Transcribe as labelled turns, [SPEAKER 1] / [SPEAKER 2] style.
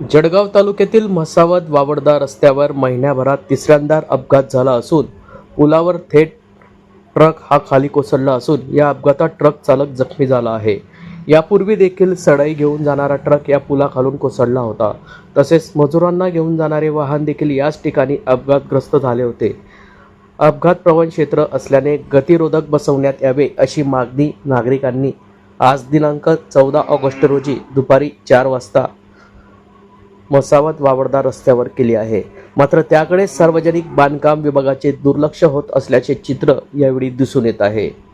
[SPEAKER 1] जळगाव तालुक्यातील म्हसावद वावडदा रस्त्यावर महिन्याभरात तिसऱ्यांदा अपघात झाला असून पुलावर थेट ट्रक हा खाली कोसळला असून या अपघातात ट्रक चालक जखमी झाला आहे. यापूर्वी देखील सडाई घेऊन जाणारा ट्रक या पुलाखालून कोसळला होता. तसेच मजुरांना घेऊन जाणारे वाहन देखील याच ठिकाणी अपघातग्रस्त झाले होते. अपघात प्रवण क्षेत्र असल्याने गतिरोधक बसवण्यात यावे अशी मागणी नागरिकांनी आज दिनांक चौदा ऑगस्ट रोजी दुपारी चार वाजता मसावत वावडदा रस्त्यावर केली आहे. मात्र त्याकडे सार्वजनिक बांधकाम विभागाचे दुर्लक्ष होत असल्याचे चित्र यावेळी दिसून येत आहे.